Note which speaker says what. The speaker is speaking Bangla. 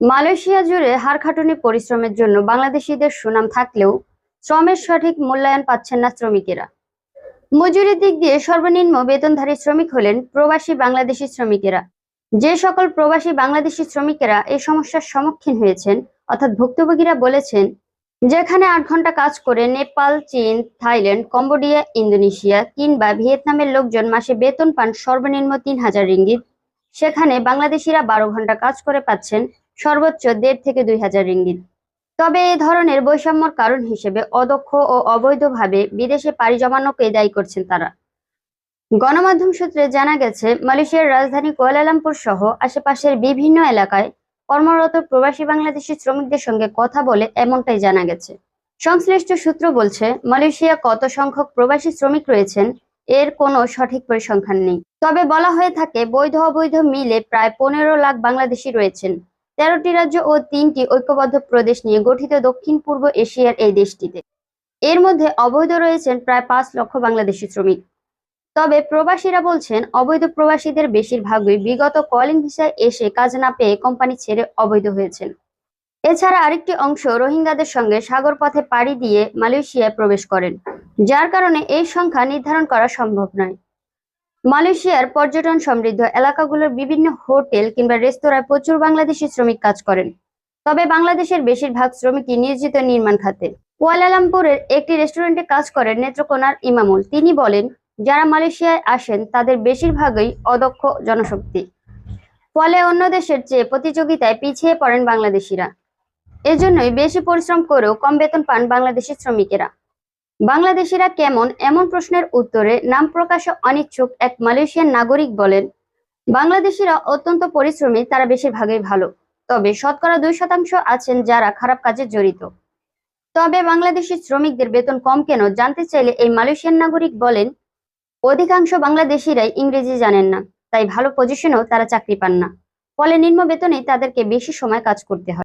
Speaker 1: মালয়েশিয়া জুড়ে হাড়খাটুনি পরিশ্রমের জন্য বাংলাদেশিদের সুনাম থাকলেও শ্রমের সঠিক মূল্যায়ন পাচ্ছেন না শ্রমিকেরা। মজুরির দিক দিয়ে সর্বনিম্ন বেতনধারী শ্রমিক হলেন প্রবাসী বাংলাদেশি শ্রমিকেরা। যে সকল প্রবাসী বাংলাদেশি শ্রমিকেরা এই সমস্যার সম্মুখীন হয়েছেন, অর্থাৎ ভুক্তভোগীরা বলেছেন, যেখানে আট ঘণ্টা কাজ করে নেপাল, চীন, থাইল্যান্ড, কম্বোডিয়া, ইন্দোনেশিয়া কিংবা ভিয়েতনামের লোকজন মাসে বেতন পান সর্বনিম্ন তিন হাজার রিঙ্গিত। সেখানে বাংলাদেশিরা বারো ঘণ্টা কাজ করে পাচ্ছেন সর্বোচ্চ দেড় থেকে দুই হাজার রিঙ্গিত। তবে এই ধরনের বৈষম্যর কারণ হিসেবে অদক্ষ ও অবৈধভাবে বিদেশে পাড়ি জমানোকে দায়ী করছেন তারা। গণমাধ্যম সূত্রে জানা গেছে, মালয়েশিয়ার রাজধানী কুয়ালালামপুর সহ আশেপাশের বিভিন্ন এলাকায় কর্মরত প্রবাসী বাংলাদেশি শ্রমিকদের সঙ্গে কথা বলে এমনটাই জানা গেছে। সংশ্লিষ্ট সূত্র বলছে, মালয়েশিয়া কত সংখ্যক প্রবাসী শ্রমিক রয়েছেন, এর কোনো সঠিক পরিসংখ্যান নেই। তবে বলা হয়ে থাকে বৈধ অবৈধ মিলে প্রায় পনেরো লাখ বাংলাদেশি রয়েছেন। তেরোটি রাজ্য ও তিনটি ঐক্যবদ্ধ প্রদেশ নিয়ে গঠিত দক্ষিণ পূর্ব এশিয়ার এই দেশটিতে। এর মধ্যে অবৈধ রয়েছেন প্রায় পাঁচ লক্ষ বাংলাদেশি শ্রমিক। তবে প্রবাসীরা বলছেন, অবৈধ প্রবাসীদের বেশিরভাগই বিগত কলিং ভিসায় এসে কাজ না পেয়ে কোম্পানি ছেড়ে অবৈধ হয়েছেন। এছাড়া আরেকটি অংশ রোহিঙ্গাদের সঙ্গে সাগর পথে পাড়ি দিয়ে মালয়েশিয়ায় প্রবেশ করেন, যার কারণে এই সংখ্যা নির্ধারণ করা সম্ভব নয়। মালয়েশিয়ার পর্যটন সমৃদ্ধ এলাকাগুলোর বিভিন্ন হোটেল কিংবা রেস্তোরাঁয় প্রচুর বাংলাদেশি শ্রমিক কাজ করেন। তবে বাংলাদেশের বেশিরভাগ শ্রমিকই নিয়োজিত নির্মাণ খাতে। কুয়ালালামপুরের একটি রেস্টুরেন্টে কাজ করেন নেত্রকোনার ইমামুল। তিনি বলেন, যারা মালয়েশিয়ায় আসেন, তাদের বেশিরভাগই অদক্ষ জনশক্তি। ফলে অন্য দেশের চেয়ে প্রতিযোগিতায় পিছিয়ে পড়েন বাংলাদেশিরা। এজন্যই বেশি পরিশ্রম করেও কম বেতন পান বাংলাদেশি শ্রমিকেরা। বাংলাদেশিরা কেমন এমন প্রশ্নের উত্তরে নাম প্রকাশে অনিচ্ছুক এক মালয়েশিয়ান নাগরিক বলেন, বাংলাদেশিরা অত্যন্ত পরিশ্রমী, তারা বেশিরভাগই ভালো। তবে শতকরা দুই শতাংশ আছেন যারা খারাপ কাজে জড়িত। তবে বাংলাদেশি শ্রমিকদের বেতন কম কেন জানতে চাইলে এই মালয়েশিয়ান নাগরিক বলেন, অধিকাংশ বাংলাদেশিরাই ইংরেজি জানেন না, তাই ভালো পজিশনেও তারা চাকরি পান না। ফলে নিম্ন বেতনে তাদেরকে বেশি সময় কাজ করতে হয়।